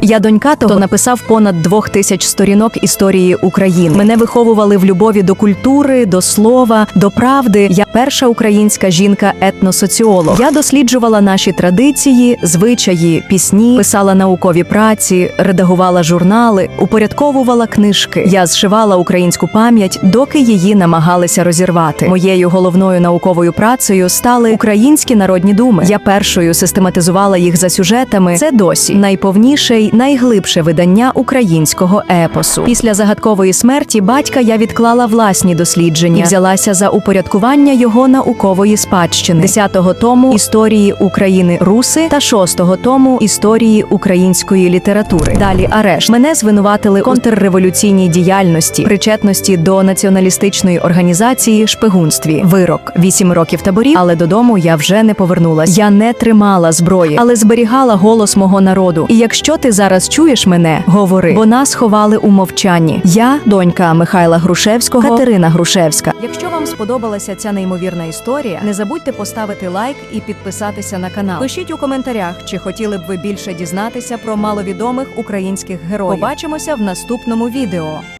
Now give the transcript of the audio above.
Я донька того, написав понад двох тисяч сторінок історії України. Мене виховували в любові до культури, до слова, до правди. Я перша українська жінка етносоціолог. Я досліджувала наші традиції, звичаї, пісні, писала наукові праці, редагувала журнали, упорядковувала книжки. Я зшивала українську пам'ять, доки її намагалися розірвати. Моєю головною науковою працею стали українські народні думи. Я першою систематизувала їх за сюжетами. Це досі найповніше найглибше видання українського епосу. Після загадкової смерті батька я відклала власні дослідження і взялася за упорядкування його наукової спадщини 10-го тому історії України руси та 6-го тому історії української літератури. Далі арешт. Мене звинуватили контрреволюційній діяльності, причетності до націоналістичної організації, шпигунстві. Вирок вісім років таборів, але додому я вже не повернулась. Я не тримала зброї, але зберігала голос мого народу. І якщо ти зараз чуєш мене, говори, бо нас ховали у мовчанні. Я донька Михайла Грушевського, Катерина Грушевська. Якщо вам сподобалася ця неймовірна історія, не забудьте поставити лайк і підписатися на канал. Пишіть у коментарях, чи хотіли б ви більше дізнатися про маловідомих українських героїв. Побачимося в наступному відео.